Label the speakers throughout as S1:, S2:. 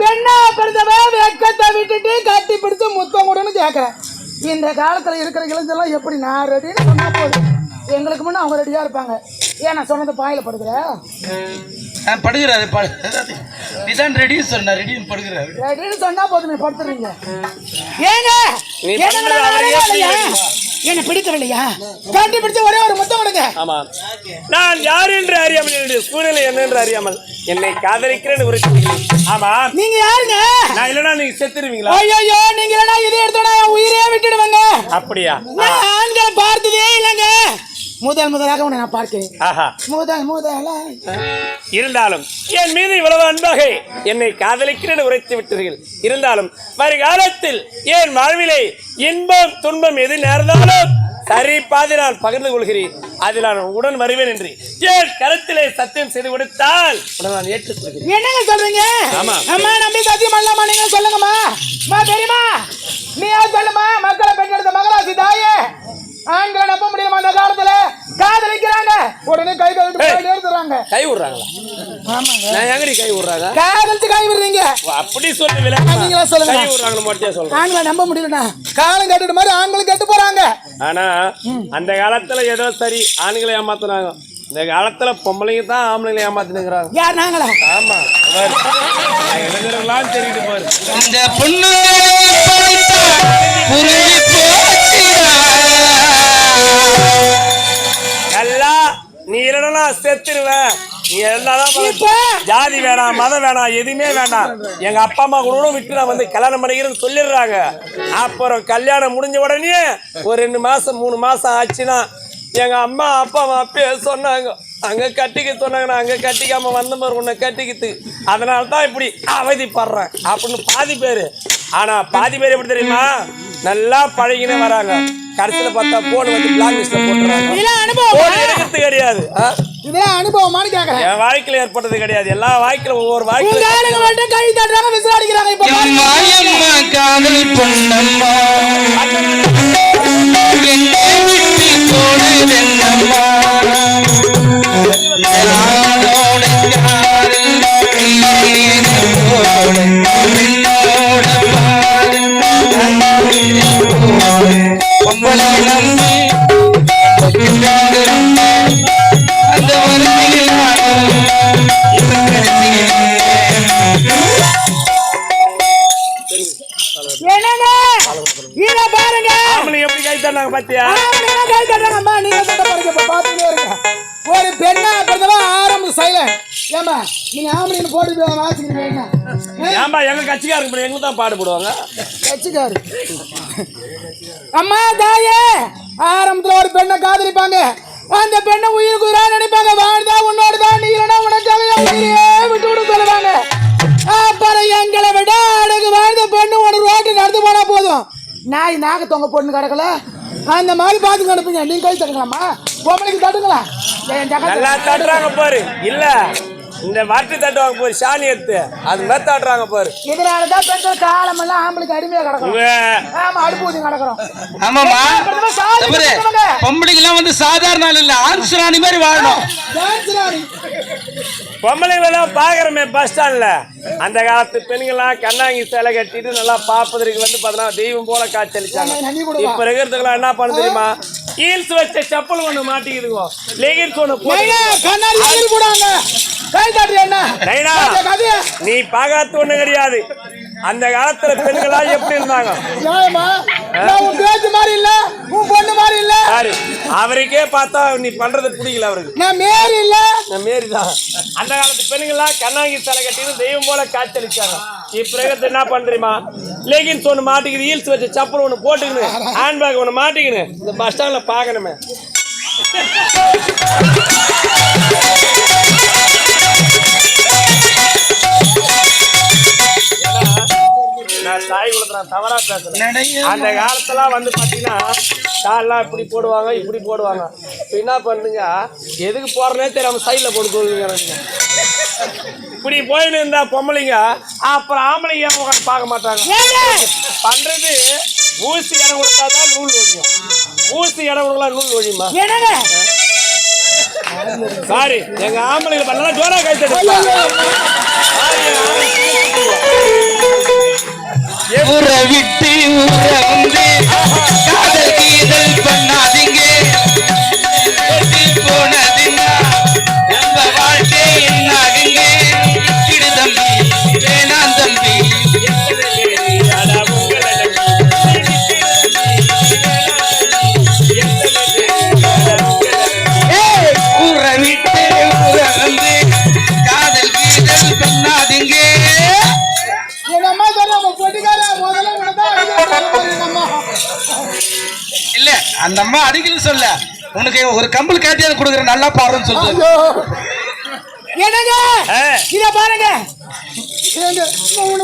S1: பெண்ணா பிறந்தவ வெக்கத்தை விட்டுட்டு கட்டி பிடிச்சு முத்தம் கொடுன்னு கேட்கறேன் இந்த காலத்துல இருக்கிற இளைஞர்லாம் எப்படி நான் ரெடின்னு சொன்னா போதும். எங்களுக்கு முன்ன அவங்க ரெடியா இருப்பாங்க. ஏன் நான் சொன்னது பாயில படுக்கிற
S2: நான் படுகிறாரு படு நீதான் ரெடி சொன்ன ரெடின்னு படுகிறாரு
S1: ரெடின்னு சொன்னா போதுமே படுத்துறீங்க. ஏங்க? என்ன பிடிக்கவில்லையா? கட்டி பிடிச்சு ஒரே ஒரு முத்தம் கொடுங்க.
S3: ஆமா. நான் யார் என்று அறியாமல் என்னுடைய சூழ்நிலை என்ன என்று அறியாமல் என்னை காதலிக்கிறேன் உரைக்கிறீர்கள் ஆமா.
S1: நீங்க யாருங்க?
S3: நான் இல்லைன்னா நீங்க செத்துருவீங்களா?
S1: ஐயோ நீங்க இல்லைன்னா இதை எடுத்தோட உயிரே விட்டுடுவேங்க.
S3: அப்படியா?
S1: நான் ஆண்களை பார்த்ததே இல்லைங்க. முதல் முதலாக உன்னை நான் பார்க்கிறேன்.
S3: ஆஹா.
S1: முதல் முதலா
S3: இருந்தாலும் என் மீது இவ்வளவு அன்பாக என்னை காதலிக்கிறேன் உரைத்து விட்டீர்கள். இருந்தாலும் வருகாலத்தில் என் வாழ்விலே இன்பம் துன்பம் எது நேர்ந்தாலும் சரி பாதி நான் பகிர்ந்து கொள்கிறேன். அதில் நான் உடன் வருவேன் என்று என் கருத்திலே சத்தியம் செய்து கொடுத்தால் உடன் நான் ஏற்றுக்கொள்கிறேன்.
S1: என்னங்க சொல்றீங்க?
S3: ஆமா.
S1: அம்மா நம்பி சத்தியம் பண்ணலாமா? நீங்க சொல்லுங்கம்மா. தெரியுமா? நீயா சொல்லுமா? மக்களை பெற்றெடுத்த மகராசி தாயே. ஆண்களை நம்ப முடியுமா அந்த காலத்துல? காதலிக்கிறாங்க உடனே கை கழுத்து
S3: ஏய்.
S1: எடுத்துறாங்க
S3: கை விடுறாங்களா?
S1: ஆமாங்க.
S3: நான் எங்கடி கை விடுறாங்க?
S1: காதலிச்சு கை விடுறீங்க.
S3: அப்படி சொல்லி?
S1: நீங்களா சொல்லுங்க.
S3: கை விடுறாங்களா மட்டும் சொல்றேன்.
S1: ஆண்களை நம்ப முடியலண்ணா. காலம் கட்டுட்டு மாதிரி ஆண்களும் கெட்டு போறாங்க.
S3: ஆனா அந்த காலத்துல ஏதோ சரி ஆண்களை ஏமாத்துனாங்க இந்த காலத்துல பொம்பளைங்க தான் ஆம்பளைங்களை ஏமாத்தினுங்கிறாங்க
S1: யார் நாங்களா?
S3: ஆமா. தெரியுது பாரு.
S2: இந்த பொண்ணு புரிஞ்சு
S3: நல்லா நீ இல்லைன்னா செத்துருவ நீ
S1: இப்ப?
S3: ஜாதி வேணாம் மதம் வேணாம் எதுவுமே வேணாம். எங்க அப்பா அம்மா கூட விட்டு நான் வந்து கல்யாணம் பண்ணிக்கிறேன்னு சொல்லிடுறாங்க. அப்புறம் கல்யாணம் முடிஞ்ச உடனே ஒரு ரெண்டு மாசம் மூணு மாசம் ஆச்சுன்னா எங்க அம்மா அப்பா அம்மா அப்பயே சொன்னாங்க. அங்க கட்டிக்க சொன்னாங்க நான் அங்க கட்டிக்காம வந்த மாதிரி உன்னை கட்டிக்கிட்டு. அதனால தான் இப்படி அவதிப்படுறேன். அப்படின்னு பாதி பேரு. ஆனா பாதி பேர் எப்படி தெரியுமா? நல்லா பழகினே வராங்க கடைசியில பார்த்தா போன் வந்து பிளாக் லிஸ்ட்ல போட்டுறாங்க.
S1: இதெல்லாம் அனுபவம்?
S3: எடுக்கிறது கிடையாது?
S1: இதெல்லாம் அனுபவமானு கேக்குறேன்.
S3: என் வாழ்க்கையில ஏற்பட்டது கிடையாது. எல்லா வாழ்க்கையில ஒவ்வொரு
S1: உங்க
S3: வாழ்க்கையில
S1: ஆளுங்க மட்டும் கை தட்டுறாங்க விசாரிக்கிறாங்க இப்ப பாருங்க.
S2: மாயம்மா காதல் பொன்னம்மா. என்னை விட்டு போனதென்னம்மா
S1: போல சைலண்ட் ஏமா நீங்க ஆம்பளைன்னு போட்டு வாசிக்கிறீங்க
S3: ஏன்பா எங்க கட்சிக்காரங்க இப்படி எங்களுக்கு தான் பாடுபடுவாங்க
S1: கட்சிக்காரு. அம்மா தாயே ஆரம்பத்துல ஒரு பெண்ணை காதலிப்பாங்க. அந்த பெண்ணை உயிருக்கு உயிரா நினைப்பாங்க. வாழ்ந்தா உன்னோட தான் நீ இல்லைன்னா உனக்காக உயிரையே விட்டு விட சொல்லுவாங்க. அப்புறம் எங்களை விட அழகு வாழ்ந்த பெண்ணு ஒரு ரோட்டு நடந்து போனா போதும். நாய் நாக தொங்க பொண்ணு கிடக்கல. அந்த மாதிரி பார்த்து அனுப்புங்க நீங்க கை தட்டுங்களாம்மா? பொம்பளைக்கு தட்டுங்களா?
S3: நல்லா தட்டுறாங்க பாரு. இல்ல. இந்த வாட்டு தட்டுவாங்க பாரு சாணி எடுத்து அது மாதிரி தட்டுறாங்க பாரு.
S1: இதனாலதான் பெண்கள் காலமெல்லாம் ஆம்பளைக்கு அடிமையா கிடக்கும் ஆமா அடுப்பு ஊதி கிடக்குறோம்.
S2: ஆமாமா. பொம்பளைக்கெல்லாம் வந்து சாதாரண ஆள் இல்ல. ஆன்ஸ் ராணி மாதிரி வாழணும்.
S1: டான்ஸ் ராணி.
S3: பொம்பளைங்களெல்லாம் பாக்குறமே பஸ் ஸ்டாண்ட்ல அந்த காலத்து பெண்கள்லாம் கண்ணாங்கி சேலை கட்டிட்டு நல்லா பார்ப்பதற்கு வந்து பார்த்தீங்கன்னா தெய்வம் போல காட்சியளிச்சாங்க. இப்ப இருக்கிறதுக்கெல்லாம் என்ன பண்ண தெரியுமா? ஹீல்ஸ் வச்ச செப்பல் ஒண்ணு மாட்டிக்குதுங்க. லெகின்ஸ் ஒண்ணு போட்டு
S1: கை
S3: நீ பார்க்காத ஒண்ணு கிடையாது. அந்த காலத்துல பெண்களா எப்படி இருந்தாங்க?
S1: மாதிரி இல்ல உன் பொண்ணு மாதிரி இல்ல.
S3: யாரு? அவருக்கே பார்த்தா நீ பண்றது பிடிக்கல அவருக்கு.
S1: நான் மேரி இல்ல.
S3: நான் மேரிதான். அந்த காலத்து பெண்கள்லாம் கண்ணாங்கி தலை கட்டிட்டு தெய்வம் போல காய்ச்சலிச்சாங்க இப்ப என்ன பண்றீமா லெகின்ஸ் ஒன்று மாட்டிக்கிது ஹீல்ஸ் வச்ச சப்பல் ஒன்று போட்டுக்கின்னு ஹேண்ட்பேக் ஒன்று மாட்டிக்கின்னு இந்த பஸ் ஸ்டாண்ட்ல பார்க்கணுமே. நான் தவறா பேசுறேன். அந்த காலத்துல வந்து பாத்தீங்கன்னா கால்லாம் இப்படி போடுவாங்க இப்படி போடுவாங்க. என்ன பண்ணுங்க? எதுக்கு போறனே தெரியாம சைட்ல போட்டு எனக்கு. இப்படி போயின்னு இருந்தா பொம்பளைங்க அப்புறம் ஆம்பளைங்க உட்காந்து பார்க்க மாட்டாங்க? பண்றது ஊசி இடம் கொடுத்தாதான் நூல் ஒழியும். ஊசி இடம் கொடுக்கலாம் நூல் ஒழியுமா? சாரி எங்க ஆம்பளைங்க பண்ணலாம் ஜோரா கை
S2: உறவிட்டு உறந்து காதல் கீதல் பண்ணாதீங்க. ஒரு கம்பல் கேட்டியாவது கொடுக்குறேன். நல்லா பாருன்னு சொல்லிட்டு.
S1: ஐயோ. என்னங்க. இத பாருங்க.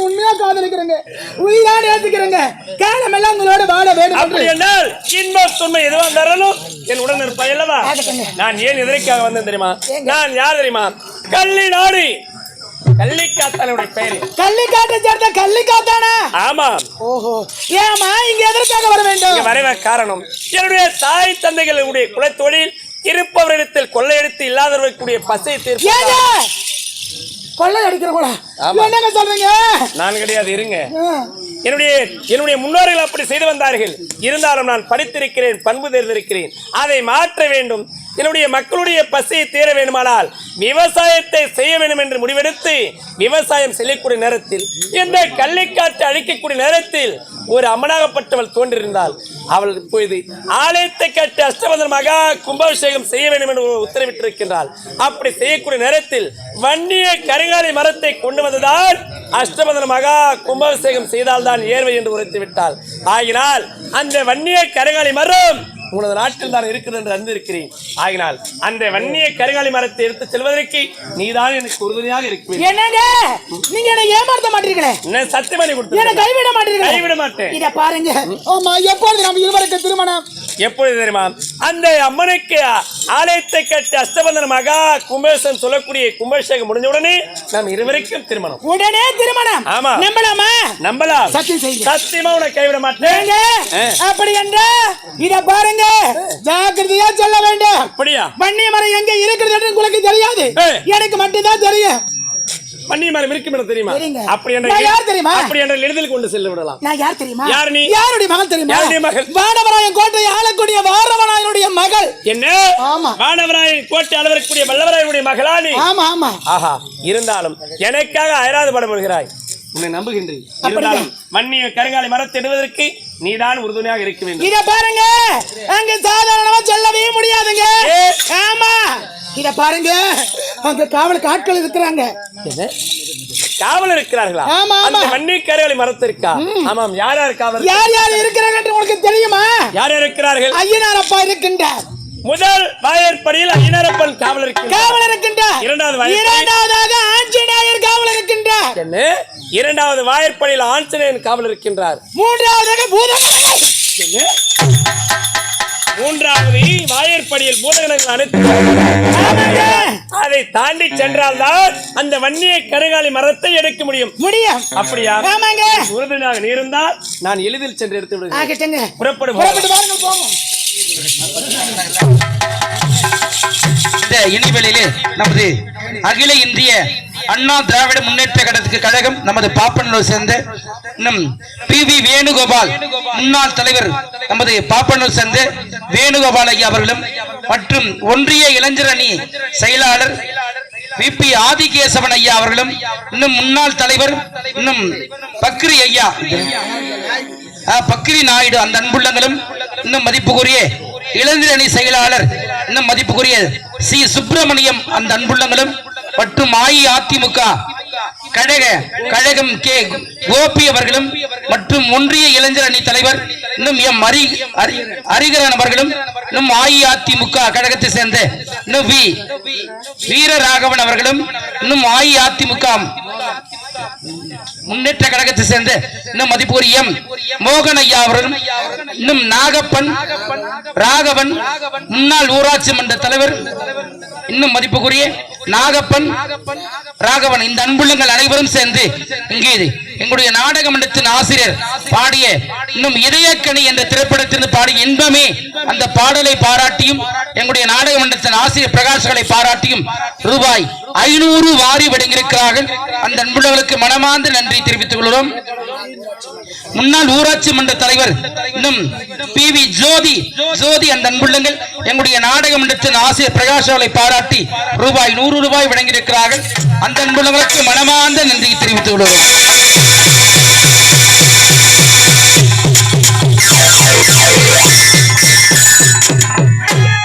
S1: உண்மையா காதலிக்கிறேங்க. உயிரான ஏத்துக்கிறேங்க. காலம் எல்லாம் உங்களோட வாழ வேண்டும்
S3: அப்படி
S1: என்று.
S3: என்றால் இன்ப துன்பம் எதுவா இருந்தாலும் என் உடன் இருப்பாய் அல்லவா. நான் ஏன் எதற்காக வந்தேன் தெரியுமா? நான் யார் தெரியுமா? கள்ளி நாடு. கள்ளிக்காத்தானுடைய பெயர்.
S1: கள்ளிக்காட்டை சேர்ந்த கள்ளிக்காத்தானா?
S3: ஆமா.
S1: ஓஹோ. ஏமா இங்க எதற்காக வர வேண்டும்?
S3: இங்க வரைவ காரணம் என்னுடைய தாய் தந்தைகளுடைய குலத்தொழில் இருப்பவரிடத்தில் கொள்ளையடித்து இல்லாதவர்களுடைய பசை தீர்ப்பு
S1: கொள்ளை
S3: ஆமா.
S1: என்னங்க சொல்றீங்க?
S3: நான் கிடையாது இருங்க. என்னுடைய என்னுடைய முன்னோர்கள் அப்படி செய்து வந்தார்கள். இருந்தாலும் நான் படித்திருக்கிறேன் பண்பு தெரிந்திருக்கிறேன். அதை மாற்ற வேண்டும். என்னுடைய மக்களுடைய பசியை தீர வேண்டுமானால் விவசாயத்தை செய்ய வேண்டும் என்று முடிவெடுத்து விவசாயம் செய்யக்கூடிய நேரத்தில் இந்த கள்ளிக்காற்று அழிக்கக்கூடிய நேரத்தில் ஒரு அமனாகப்பட்டவள் தோன்றிருந்தால் அவள் இப்பொழுது ஆலயத்தை கட்டி அஷ்டபந்தன் மகா கும்பாபிஷேகம் செய்ய வேண்டும் என்று உத்தரவிட்டிருக்கின்றாள். அப்படி செய்யக்கூடிய நேரத்தில் வன்னிய கருங்காலி மரத்தை கொண்டு வந்ததால் அஷ்டபந்தன மகா கும்பாபிஷேகம் செய்தால்தான் ஏர்வை என்று உரைத்து விட்டாள் ஆகினால் அந்த வன்னிய கருங்காலி மரம் உனது நாட்டில் தான் இருக்கிறது என்று அறிந்திருக்கிறேன். ஆகினால் அந்த வன்னிய கருங்காலி மரத்தை எடுத்து செல்வதற்கு நீதான் எனக்கு உறுதுணையாக இருக்கிறேன்
S1: என்னங்க? நீங்க என்ன ஏமாத்த மாட்டீங்களே
S3: என்ன சத்தியமணி
S1: என்ன
S3: கொடுத்து
S1: கைவிட மாட்டீங்களே
S3: கைவிட மாட்டேன்.
S1: இத பாருங்க. ஆமா எப்பொழுது நம்ம இருவருக்கு திருமணம்?
S3: எப்பொழுது தெரியுமா? அந்த அம்மனுக்கு ஆலயத்தை கட்டி அஷ்டபந்தன மகா கும்பேசன் சொல்லக்கூடிய கும்பாபிஷேகம் முடிஞ்ச உடனே நாம் இருவருக்கும் திருமணம்.
S1: உடனே திருமணம்.
S3: ஆமா.
S1: நம்பலாமா?
S3: நம்பலாம்.
S1: சத்தியம் செய்யுங்க.
S3: சத்தியமா உனக்கு கைவிட மாட்டேன்.
S1: அப்படி என்றா இத பாருங்க. ஜாக்கிரதையா சொல்ல வேண்டும்.
S3: அப்படியா?
S1: மரம் எங்க இருக்கிறது என்று உங்களுக்கு தெரியாது. எனக்கு மட்டும்தான் தெரியும்.
S3: வன்னி மரம் இருக்கும் இடம் தெரியுமா?
S1: தெரியுங்க.
S3: அப்படி என்ற
S1: நான் யார் தெரியுமா?
S3: அப்படி என்ற எளிதில் கொண்டு செல்ல விடலாம்.
S1: நான் யார் தெரியுமா?
S3: யார் நீ?
S1: யாருடைய மகள் தெரியுமா?
S3: யாருடைய மகள்?
S1: வானவராயன் கோட்டையை ஆளக்கூடிய வாரவனாயனுடைய மகள்.
S3: என்ன?
S1: ஆமா.
S3: வானவராயன் கோட்டை அளவிற்குரிய வல்லவராயனுடைய மகளா நீ?
S1: ஆமா ஆமா.
S3: ஆஹா இருந்தாலும் எனக்காக அயராது படப்படுகிறாய் உன்னை நம்புகின்றேன். இருந்தாலும் வன்னிய கருங்காலி மரத்தை இடுவதற்கு நீதான் உறுதுணையாக இருக்க வேண்டும்.
S1: இத பாருங்க. அங்க சாதாரணமா சொல்லவே முடியாதுங்க. ஆமா. இத பாருங்க. அங்க காவலுக்கு ஆட்கள் இருக்கிறாங்க.
S3: காவல் இருக்கிறார்களா?
S1: ஆமா, ஆமா.
S3: அந்த கருங்காலி மரத்திற்கா ஆமாம் யார் யார் காவல்
S1: யார் யார் இருக்கிறாங்க என்று உங்களுக்கு தெரியுமா?
S3: யார் யார் இருக்கிறார்கள்?
S1: ஐயனார் அப்பா இருக்கின்றார்.
S3: முதல் வாயற்படியில் ஐநரப்பன் காவல் இருக்கிறார்
S1: காவல் இருக்கின்றார்.
S3: இரண்டாவது
S1: இரண்டாவதாக ஆஞ்சநேயர் காவல் இருக்கின்றார்.
S3: என்ன? இரண்டாவது வாயற்படியில் ஆஞ்சநேயன் காவல் இருக்கின்றார். என்ன? மூன்றாவது வாயற்படியில் பூதகணங்கள் அனைத்து. அதை தாண்டி சென்றால்தான் அந்த வன்னிய கருங்காலி மரத்தை எடுக்க முடியும்.
S1: முடியும்.
S3: அப்படியா?
S1: ஆமாங்க.
S3: உறுதுணையாக நீ இருந்தால் நான் எளிதில் சென்று எடுத்து விடுகிறேன்
S1: ஆகட்டுங்க.
S3: புறப்படு
S1: புறப்பட்டு பாருங்க போங்க
S2: இந்த இணைவெளியிலே நமது அகில இந்திய அண்ணா திராவிட முன்னேற்ற கழகத்துக்கு கழகம் நமது பாப்பனூர் சேர்ந்த இன்னும் பி வி வேணுகோபால் முன்னாள் தலைவர் நமது பாப்பனூர் சேர்ந்த வேணுகோபால் ஐயா அவர்களும் மற்றும் ஒன்றிய இளைஞர் அணி செயலாளர் விபி ஆதிகேசவன் ஐயா அவர்களும் இன்னும் முன்னாள் தலைவர் இன்னும் பக்ரி ஐயா. பக்ரி நாயுடு அந்த அன்புள்ளங்களும் இன்னும் மதிப்புக்குரிய இளைஞர் அணி செயலாளர் இன்னும் மதிப்புக்குரிய சி சுப்பிரமணியம் அந்த அன்புள்ளங்களும் மற்றும் அஇஅதிமுக கழக கழகம் கே கோபி அவர்களும் மற்றும் ஒன்றிய இளைஞர் அணி தலைவர் இன்னும் எம் அரி அரி- அவர்களும் இன்னும் அஇஅதிமுக கழகத்தை சேர்ந்த இன்னும் வி வீரராகவன் அவர்களும் இன்னும் அஇஅதிமுக முன்னேற்ற கழகத்தை சேர்ந்த இன்னும் மதிப்புரிய எம் மோகன் ஐயா அவர்களும் இன்னும் நாகப்பன் ராகவன் முன்னாள் ஊராட்சி மன்ற தலைவர் இன்னும் மதிப்புக்குரிய நாகப்பன் ராகவன் இந்த அன்புள்ளங்கள் அனைவரும் சேர்ந்து இங்கே எங்களுடைய நாடக மன்றத்தின் ஆசிரியர் பாடிய இன்னும் இதயக்கணி என்ற திரைப்படத்திலிருந்து பாடிய இன்பமே அந்த பாடலை பாராட்டியும் எங்களுடைய நாடக மன்றத்தின் ஆசிரியர் பிரகாஷ்களை பாராட்டியும் ரூபாய் ஐநூறு வாரி வழங்கியிருக்கிறார்கள். அந்த அன்புள்ளவர்களுக்கு மனமார்ந்த நன்றி தெரிவித்துக் கொள்கிறோம். முன்னாள் ஊராட்சி மன்ற தலைவர் இன்னும் பி வி ஜோதி ஜோதி அந்த அன்புள்ளங்கள் எங்களுடைய நாடக மன்றத்தின் ஆசிரியர் பிரகாஷ் அவர்களை பாராட்டி ரூபாய் நூறு ரூபாய் வழங்கியிருக்கிறார்கள் அந்த அன்புள்ளங்களுக்கு மனமார்ந்த நன்றியை தெரிவித்துக் கொள்கிறோம்
S4: Yeah.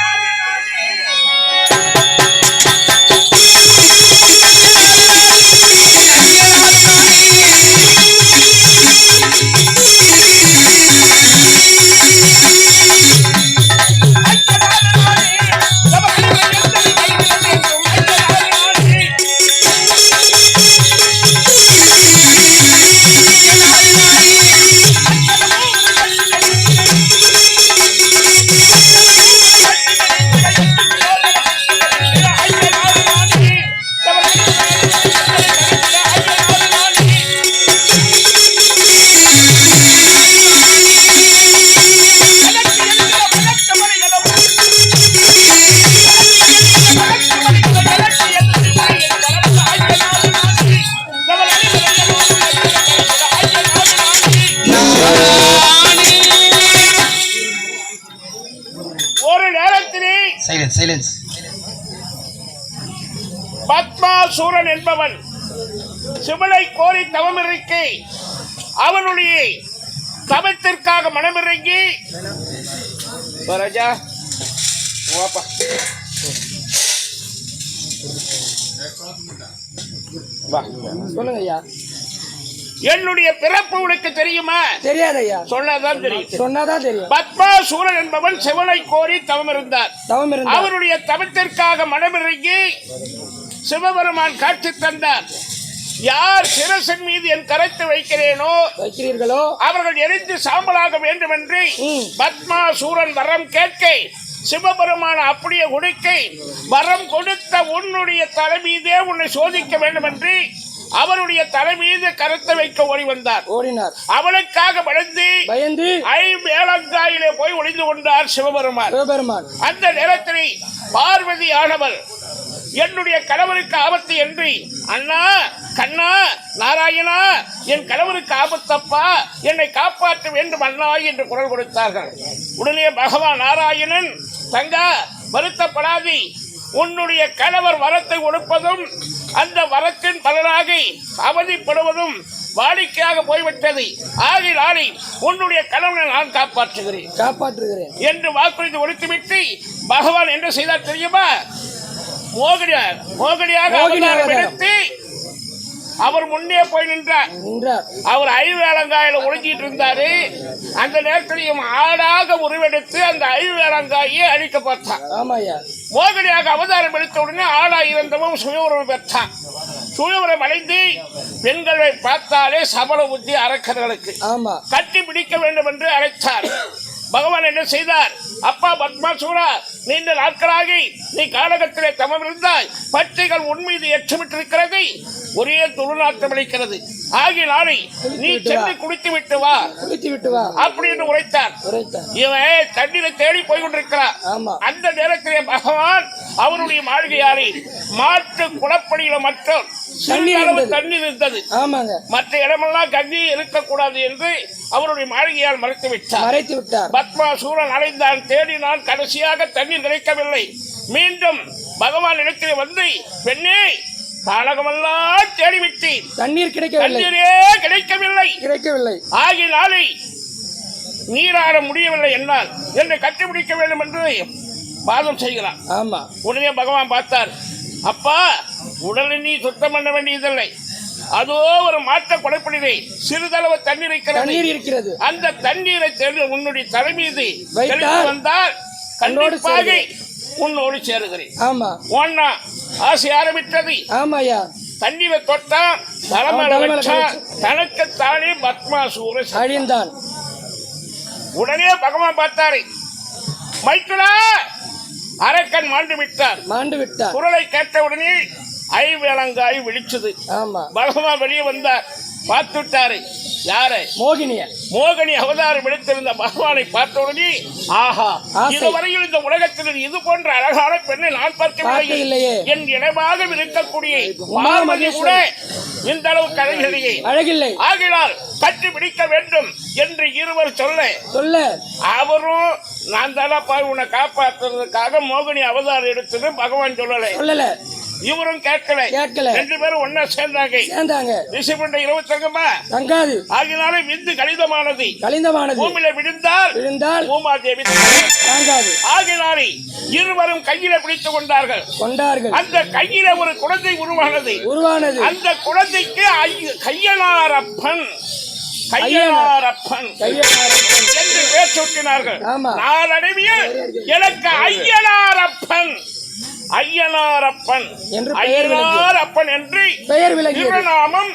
S4: என்பவன் சிவனை கோரி தவமிறக்கி அவனுடைய தவத்திற்காக மனமிறங்கி ராஜா வாப்பா.
S1: சொல்லுங்க ஐயா
S4: என்னுடைய பிறப்பு உனக்கு தெரியுமா?
S1: தெரியாது ஐயா
S4: சொன்னதான் தெரியும்.
S1: சொன்னாதான் தெரியும்.
S4: பத்மாசூரன் என்பவன் சிவனை கோரி தவமிருந்தார்.
S1: தவம் இருந்தா
S4: அவருடைய தவத்திற்காக மனமிறங்கி சிவபெருமான் காட்சி தந்தார். யார் சிரசின் மீது என் கரத்தை வைக்கிறேனோ
S1: வைக்கிறீர்களோ?
S4: அவர்கள் எரிந்து சாம்பலாக வேண்டும் என்று
S1: ம்.
S4: பத்மாசூரன் வரம் கேட்க சிவபெருமான அப்படியே உடுக்க வரம் கொடுத்த உன்னுடைய தலை மீதே உன்னை சோதிக்க வேண்டும் என்று அவருடைய தலை மீது கரத்தை வைக்க ஓடி வந்தார்.
S1: ஓடினார்.
S4: அவனுக்காக பயந்து
S1: பயந்து
S4: ஐம்பேலங்காயிலே போய் ஒளிந்து கொண்டார் சிவபெருமான்.
S1: சிவபெருமான்.
S4: அந்த நேரத்தில் பார்வதி ஆனவள் என்னுடைய கணவருக்கு ஆபத்து என்று. அண்ணா கண்ணா நாராயணா என் கணவருக்கு ஆபத்தப்பா என்னை காப்பாற்ற வேண்டும் அண்ணா என்று குரல் கொடுத்தார்கள். உடனே பகவான் நாராயணன் தங்கா வருத்தப்படாதி. உன்னுடைய கணவர் வரத்தை கொடுப்பதும் அந்த வரத்தின் பலனாக அவதிப்படுவதும் வாடிக்கையாக போய்விட்டது. ஆகினாலே உன்னுடைய கணவனை நான் காப்பாற்றுகிறேன்.
S1: காப்பாற்றுகிறேன்.
S4: என்று வாக்குறுதி ஒழித்துவிட்டு பகவான் என்ன செய்தார் தெரியுமா? அவதாரம்
S1: அவதாரம்.
S4: எடுத்து அவர் முன்னே போய் நின்றார். அவர் ஐவேலங்காயில ஒழிஞ்சிட்டு இருந்தாரு. அந்த நேரத்திலையும் ஆடாக உருவெடுத்து அந்த ஐவேலங்காயை அழிக்க
S1: ஐயா
S4: மோகினியாக அவதாரம் எடுத்த உடனே ஆடா இருந்தவன் சுயவுரம் பெற்றான். சுயவுரம் அடைந்து பெண்களை பார்த்தாலே சபல புத்தி அரக்கர்களுக்கு.
S1: ஆமா.
S4: கட்டி பிடிக்க வேண்டும் என்று அழைத்தார். பகவான் என்ன செய்தார்? அப்பா பத்மாசூரா நீண்ட நாட்களாகி நீ காலகத்திலே தமம் இருந்தாய் பச்சைகள் உன் மீது எச்சமிட்டிருக்கிறது ஒரே துருநாட்டம் அளிக்கிறது. ஆகினாலே நீ சென்று குடித்து விட்டு வா.
S1: குளித்து விட்டு வா.
S4: அப்படி என்று உரைத்தார் இவன் தண்ணீரை தேடி போய் கொண்டிருக்கிறார்
S1: ஆமா.
S4: அந்த நேரத்திலே பகவான் அவருடைய மாளிகையாரி மாற்று
S1: தண்ணீர்
S4: சிறிதளவு
S1: இருந்தது.
S4: தண்ணீர் இருந்தது. மற்ற இடமெல்லாம் கங்கி இருக்கக்கூடாது என்று அவருடைய மாளிகையால் மறைத்து விட்டார்.
S1: மறைத்து விட்டார்.
S4: பத்மாசூரன் அடைந்தான் தேடினான் கடைசியாக தண்ணீர் கிடைக்கவில்லை மீண்டும் பகவான் இடத்திலே வந்து பெண்ணே காலகமெல்லாம் தேடிவிட்டேன்
S1: தண்ணீர் கிடைக்கவில்லை.
S4: தண்ணீரே கிடைக்கவில்லை.
S1: கிடைக்கவில்லை.
S4: ஆகினாலே நீராட முடியவில்லை என்னால் என்னை கட்டிப்பிடிக்க வேண்டும் என்று வாதம் செய்கிறான்.
S1: ஆமா.
S4: உடனே பகவான் பார்த்தார் அப்பா உடலை நீ சுத்தம் பண்ண வேண்டியதில்லை. அதோ ஒரு மாற்ற கொலைப்படிதை சிறிதளவு தண்ணீர்
S1: தண்ணீர் இருக்கிறது.
S4: அந்த தண்ணீரை தெளி- உன்னுடைய தலை மீது வந்தால்
S1: உன்னோடு
S4: கண்டிப்பாக உன்னோடு சேருகிறேன்.
S1: ஆமா.
S4: ஒன்னா ஆசை ஆரம்பித்தது
S1: ஆமா ஐயா
S4: தண்ணீரை தலைமையில வச்சான் தனக்குத்தானே பத்மாசூர
S1: அழிந்தான்.
S4: உடனே பகவான் பார்த்தாரு. மைத்துலா அரக்கன் மாண்டு விட்டார்
S1: மாண்டு விட்டார்
S4: குரலை கேட்ட உடனே ஐவேலங்காய் விழிச்சது.
S1: ஆமா.
S4: பகவான் வெளியே வந்தார். பார்த்து விட்டாரு யாரை?
S1: மோகினிய.
S4: மோகனி அவதாரம் எடுத்திருந்த பகவானை பார்த்த உடனே ஆஹா. இதுவரையில் இந்த உலகத்தில் இது போன்ற அழகான பெண்ணை நான் பார்க்கவில்லை
S1: பார்த்ததில்லையே.
S4: என் இனமாக இருக்கக்கூடிய பார்வதி கூட. இந்த அளவுக்கு அழகில்லையே.
S1: அழகில்லை.
S4: ஆகினால் கட்டி பிடிக்க வேண்டும் என்று இருவர் சொல்ல.
S1: சொல்ல.
S4: அவரும் நான் தானப்பா உன்னை காப்பாத்துறதுக்காக மோகினி அவதாரம் எடுத்தது பகவான் சொல்லலை.
S1: சொல்லல.
S4: இவரும் கேட்கல.
S1: கேட்கல.
S4: ரெண்டு பேரும் ஒன்னா சேர்ந்தாங்க.
S1: சேர்ந்தாங்க.
S4: ரிஷிபண்ட இருபத்தி தங்கமா
S1: தங்காது.
S4: ஆகினாலே விந்து கணிதமானது
S1: கலிந்தமானது.
S4: பூமியில விழுந்தால்
S1: விழுந்தால்
S4: பூமாதேவி
S1: தாங்காது.
S4: ஆகினாலே இருவரும் கையில பிடித்துக் கொண்டார்கள்.
S1: கொண்டார்கள்.
S4: அந்த கையில ஒரு குழந்தை உருவானது.
S1: உருவானது.
S4: அந்த குழந்தைக்கு கையனாரப்பன். கையனாரப்பன்.
S1: கையனாரப்பன்.
S4: என்று பேர் சூட்டினார்கள். நாளடைவில் எனக்கு ஐயனாரப்பன். ஐயனாரப்பன்.
S1: என்று பெயர் விளங்கியது.
S4: ஐயனாரப்பன் என்று
S1: பெயர் விளங்கியது.
S4: திருநாமம்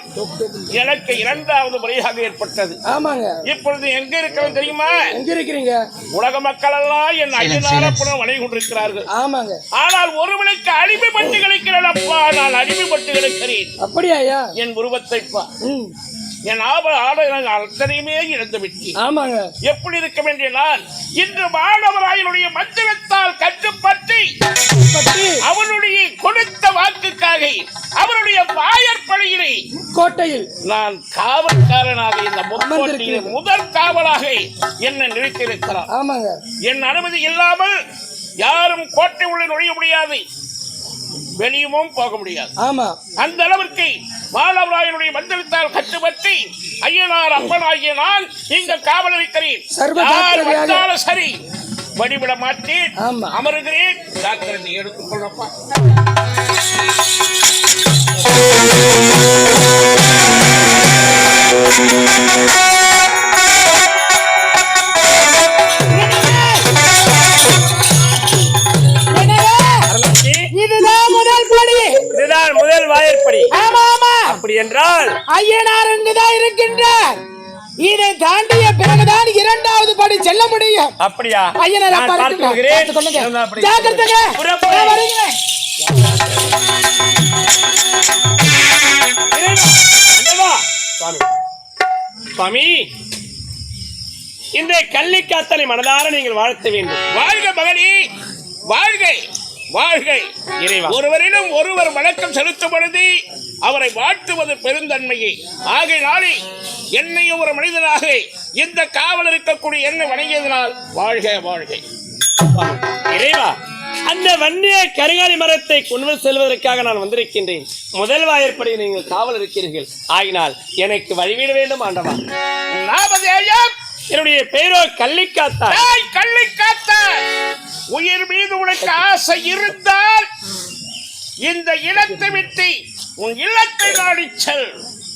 S4: எனக்கு இரண்டாவது முறையாக ஏற்பட்டது.
S1: ஆமாங்க.
S4: இப்பொழுது எங்க இருக்கிறோம் தெரியுமா?
S1: எங்க இருக்கிறீங்க?
S4: உலக மக்கள் எல்லாம் என்
S2: Silence,
S4: ஐயனாரப்பனும் வணங்கி கொண்டிருக்கிறார்கள்
S1: ஆமாங்க.
S4: ஆனால் ஒருவனுக்கு அடிமைப்பட்டு கிடைக்கிறேன் அப்பா நான் அடிமைப்பட்டு கிடைக்கிறேன்.
S1: அப்படியா
S4: என் உருவத்தை பா.
S1: ம்.
S4: என் ஆப ஆடைகள் அத்தனையுமே இழந்து விட்டேன்.
S1: ஆமாங்க.
S4: எப்படி இருக்க வேண்டிய நான்? இன்று மாணவராயனுடைய மந்திரத்தால் கட்டுப்பட்டு அவனுடைய கொடுத்த வாக்குக்காக அவனுடைய வாயற்படையிலே
S1: கோட்டையில்
S4: நான் காவல்காரனாக இந்த முக்கோட்டியிலே முதற் காவலாக என்னை நிறுத்தியிருக்கிறான்
S1: ஆமாங்க.
S4: என் அனுமதி இல்லாமல் யாரும் கோட்டை உள்ளே நுழைய முடியாது. வெளியவும் போக முடியாது.
S1: ஆமா.
S4: அந்த அளவிற்கு மாணவராயனுடைய மந்திரத்தால் கட்டுப்பட்டு ஐயனார் அப்பனாகிய நான் இங்க காவல் இருக்கிறேன் சரி வழிவிட மாட்டேன். அமருகிறேன் ஜாக்கிரதை எடுத்துக்கொள்ளப்பா
S3: வாயற்படி. அப்படி என்றால்
S1: ஐயனார் இங்குதான் இருக்கின்றார் இதை தாண்டிய பிறகுதான் இரண்டாவது படி செல்ல முடியும்.
S3: அப்படியா?
S1: ஐயனார் ஜாக்கிரதைங்க.
S3: சுவாமி. இந்த கள்ளிக்காத்தனை மனதார நீங்கள் வாழ்த்த வேண்டும்.
S4: வாழ்க மகனே வாழ்க. வாழ்க. ஒருவரிடம் ஒருவர் வணக்கம் செலுத்தும் பொழுது அவரை வாழ்த்துவது பெருந்தன்மையே. ஆகையினாலே என்னையும் ஒரு மனிதனாக இந்த காவல் இருக்கக்கூடிய என்னை வணங்கியதனால் வாழ்க வாழ்க.
S3: இறைவா அந்த வன்னிய கருங்காலி மரத்தை கொண்டு செல்வதற்காக நான் வந்திருக்கின்றேன். முதல் வாயற்படி நீங்கள் காவல் இருக்கிறீர்கள். ஆகினால் எனக்கு வழிவிட வேண்டும் ஆண்டவா. என்னுடைய பெயரோ கள்ளிக்காத்தா
S4: தாய் கள்ளை காத்த உயிர் மீது உனக்கு ஆசை இருந்தால் இந்த இடத்தை விட்டு உன் இல்லத்தை நாடிச் செல்.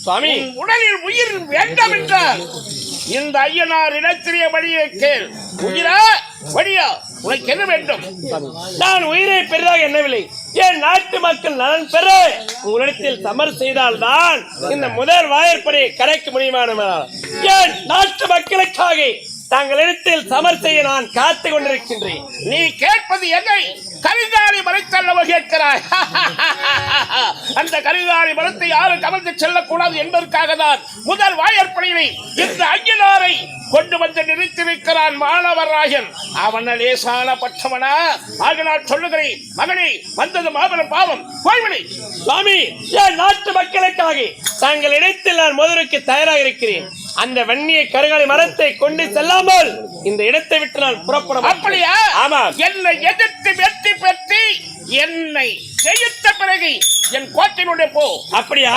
S3: சுவாமி.
S4: உடலில் உயிர் வேண்டாம் என்றால் இந்த ஐயனார் இடத்திலே வழியை கேள். உயிரா? வழியா? உனக்கு என்ன வேண்டும்?
S3: நான் உயிரை பெரிதாக எண்ணவில்லை. என் நாட்டு மக்கள் நலன் பெற உங்களிடத்தில் சமர் செய்தால்தான் இந்த முதல் வாயற்படியை கரைக்க முடியுமான என் நாட்டு மக்களுக்காக தங்களிடத்தில் சமர் செய்ய நான் காத்து கொண்டிருக்கின்றேன்.
S4: நீ கேட்பது எதை கரிகாலி மறைத்தல்லவோ கேட்கிறாய். அந்த கரிகாலி மரத்தை யாரும் கவர்ந்து செல்லக்கூடாது என்பதற்காக தான் முதல் வாயற்படையினை இந்த ஐயனாரை கொண்டு வந்து நிறுத்திருக்கிறான் மாணவராயன் அவன லேசான பட்டவனா? ஆக நான் சொல்லுகிறேன் மகனே வந்தது மாபெரும் பாவம். கோயில்மணி.
S3: சுவாமி என் நாட்டு மக்களுக்காக தாங்கள் இணைத்து நான் மதுரைக்கு தயாராக இருக்கிறேன். அந்த வன்னிய கருகாலி மரத்தை கொண்டு செல்லாமல் இந்த இடத்தை விட்டு நான் புறப்பட.
S4: அப்படியா
S3: ஆமா
S4: என்னை எதிர்த்து வெற்றி பெற்று என்னை ஜெயித்த பிறகு என் கோட்டையினுடைய போ
S3: அப்படியா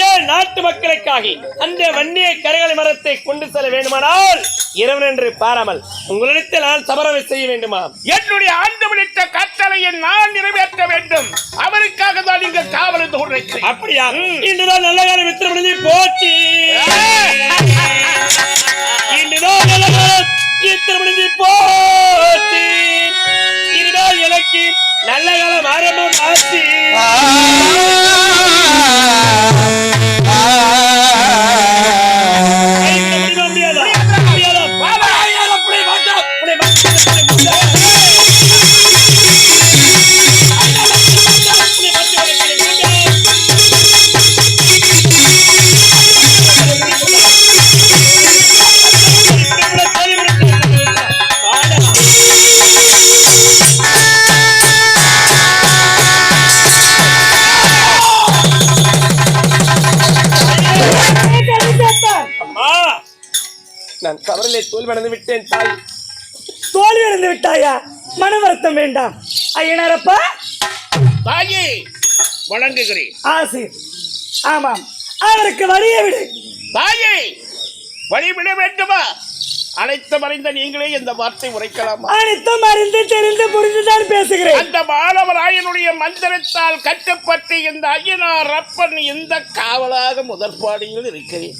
S3: ஏன் நாட்டு மக்களுக்காக அந்த வன்னிய கரைகளை மரத்தை கொண்டு செல்ல வேண்டுமானால் இரவன் என்று பாராமல் உங்களிடத்தில் நான் சமரவை செய்ய வேண்டுமா
S4: என்னுடைய ஆண்டவனிட்ட கட்டளையை நான் நிறைவேற்ற வேண்டும். அவருக்காக தான் இங்க காவல் கொண்டிருக்கிறேன்
S3: அப்படியா? இன்றுதான் நல்ல காலம் வித்திர முடிஞ்சு போச்சு. இன்றுதான் நல்ல காலம் வித்திர முடிஞ்சு போச்சு. இதுதான் எனக்கு நல்ல காலம் ஆரம்பம் ஆச்சு ஆ. விட்டேன் தாய்
S5: தோல்வி அடைந்து விட்டாயா? மன வருத்தம் வேண்டாம். ஐயனாரப்பா
S4: தாயே வணங்குகிறேன்
S5: ஆசி. ஆமாம். அவருக்கு வழியை விடு.
S4: தாயே வழிவிட வேண்டுமா? அனைத்து மறைந்த நீங்களே இந்த வார்த்தை உரைக்கலாமா?
S5: அனைத்தும் அறிந்து தெரிந்து புரிந்துதான் பேசுகிறேன்.
S4: அந்த மாணவராயனுடைய மந்திரத்தால் கட்டுப்பட்டு இந்த ஐயனார் அப்பன் இந்த காவலாக முதற்பாடியில் இருக்கிறேன்.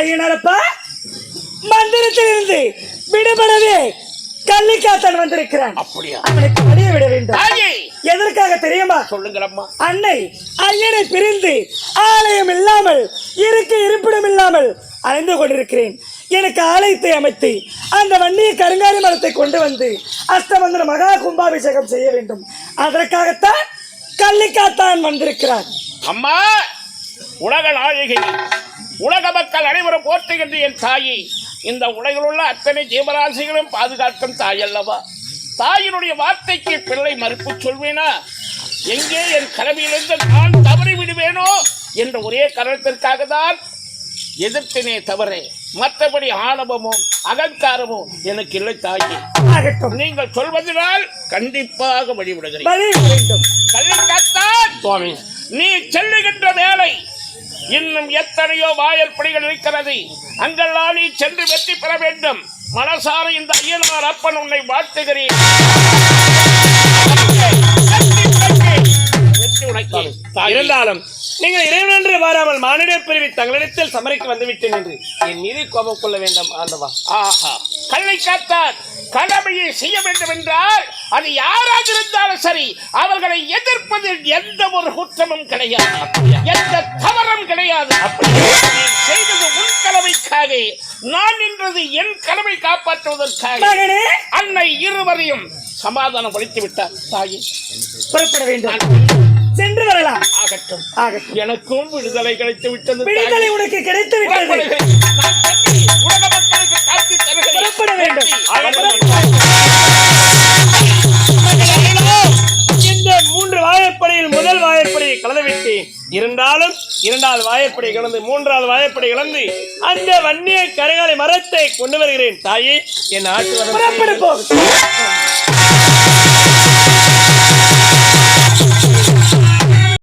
S5: ஐயனாரப்பா மந்திரத்திலிருந்து விடுபடவே கள்ளிக்காத்தன் வந்திருக்கிறான்.
S4: அப்படியா?
S5: அவனுக்கு வழியை விட வேண்டும். எதற்காக தெரியுமா?
S4: சொல்லுங்களம்மா.
S5: அன்னை ஐயனை பிரிந்து ஆலயம் இல்லாமல் இருக்க இருப்பிடம் இல்லாமல் அலைந்து கொண்டிருக்கிறேன். எனக்கு ஆலயத்தை அமைத்து அந்த வன்னிய கருங்காரி மரத்தை கொண்டு வந்து அஷ்டமந்திர மகா கும்பாபிஷேகம் செய்ய வேண்டும். அதற்காகத்தான் கள்ளிக்காத்தான் வந்திருக்கிறார்.
S4: அம்மா! உலக நாயகி உலக மக்கள் அனைவரும் போற்றுகின்ற என் தாயை இந்த உலகில் உள்ள அத்தனை ஜீவராசிகளும் பாதுகாக்கும் தாய் அல்லவா தாயினுடைய வார்த்தைக்கு பிள்ளை மறுப்பு சொல்வேனா? எங்கே என் கடமையிலிருந்து நான் தவறி விடுவேனோ? என்ற ஒரே காரணத்திற்காக தான் எதிர்த்தினே தவிர மற்றபடி ஆணவமும் அகங்காரமும் எனக்கு இல்லை தாயே.
S5: ஆகட்டும்.
S4: நீங்கள் சொல்வதனால் கண்டிப்பாக வழிவிடுகிறேன்.
S5: வழி விட வேண்டும்
S4: கள்ளிக்காத்தான் சுவாமி. நீ செல்லுகின்ற வேலை இன்னும் எத்தனையோ வாயற்படிகள் இருக்கிறது. அங்கெல்லாம் நீ சென்று வெற்றி பெற வேண்டும். மனசார இந்த ஐயனார் அப்பன் உன்னை வாழ்த்துகிறேன்.
S3: இருந்தாலும் நீங்கள் இறைவன் என்று வாராமல் மானிட பிரிவி தங்களிடத்தில் சமரிக்க வந்துவிட்டேன் என்று என் மீது கோபம் கொள்ள வேண்டாம் ஆண்டவா.
S4: ஆஹா. கல்லை காத்தான் கடமையை செய்ய வேண்டும் என்றால் அது யாராக இருந்தாலும் சரி அவர்களை எதிர்ப்பதில் எந்த ஒரு குற்றமும் கிடையாது. எந்த தவறும் கிடையாது. நீ செய்தது உன் கடமைக்காக நான் நின்றது என் கடமை காப்பாற்றுவதற்காக.
S5: மகனே!
S4: அன்னை இருவரையும் சமாதானம் படுத்தி விட்டார் தாயே.
S5: புறப்பட வேண்டும். சென்று வரலாம்
S4: ஆகட்டும்.
S5: ஆகட்டும்.
S4: எனக்கும் விடுதலை கிடைத்து விட்டது.
S5: விடுதலை உனக்கு கிடைத்து விட்டது.
S4: புறப்படுகிறேன். நான் தம்பி, உலக மக்களுக்கு காட்சி தருகிறேன்.
S5: புறப்பட வேண்டும்.
S3: இந்த மூன்று வாயப்படையில் முதல் வாயப்படையை கலந்துவிட்டேன். இருந்தாலும் இரண்டாவது வாயப்படை கலந்து மூன்றாவது வாயப்படை கலந்து அந்த வன்னிய கரைகாலை மரத்தை கொண்டு வருகிறேன். தாயே என் ஆட்டு
S5: புறப்படு போ.